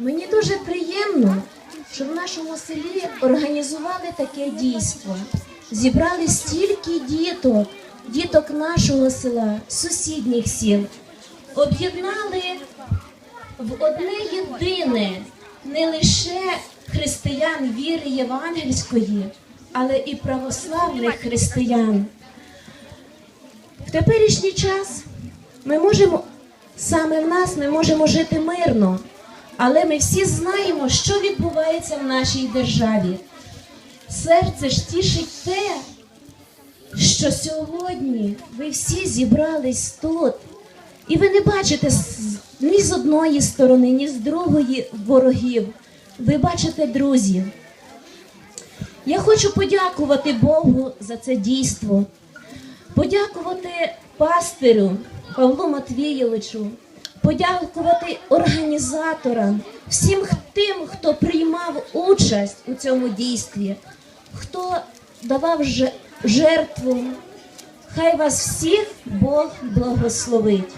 Мені дуже приємно, що в нашому селі організували таке дійство. Зібрали стільки діток, діток нашого села, сусідніх сіл. Об'єднали в одне єдине не лише християн віри євангельської, але і православних християн. В теперішній час ми можемо саме в нас ми можемо жити мирно, але ми всі знаємо, що відбувається в нашій державі. Серце ж тішить те, що сьогодні ви всі зібрались тут, і ви не бачите ні з одної сторони, ні з другої ворогів. Ви бачите друзів. Я хочу подякувати Богу за це дійство, подякувати пастирю Павлу Матвійовичу, подякувати організаторам, всім тим, хто приймав участь у цьому дійстві, хто давав же- жертву. Хай вас всіх Бог благословить.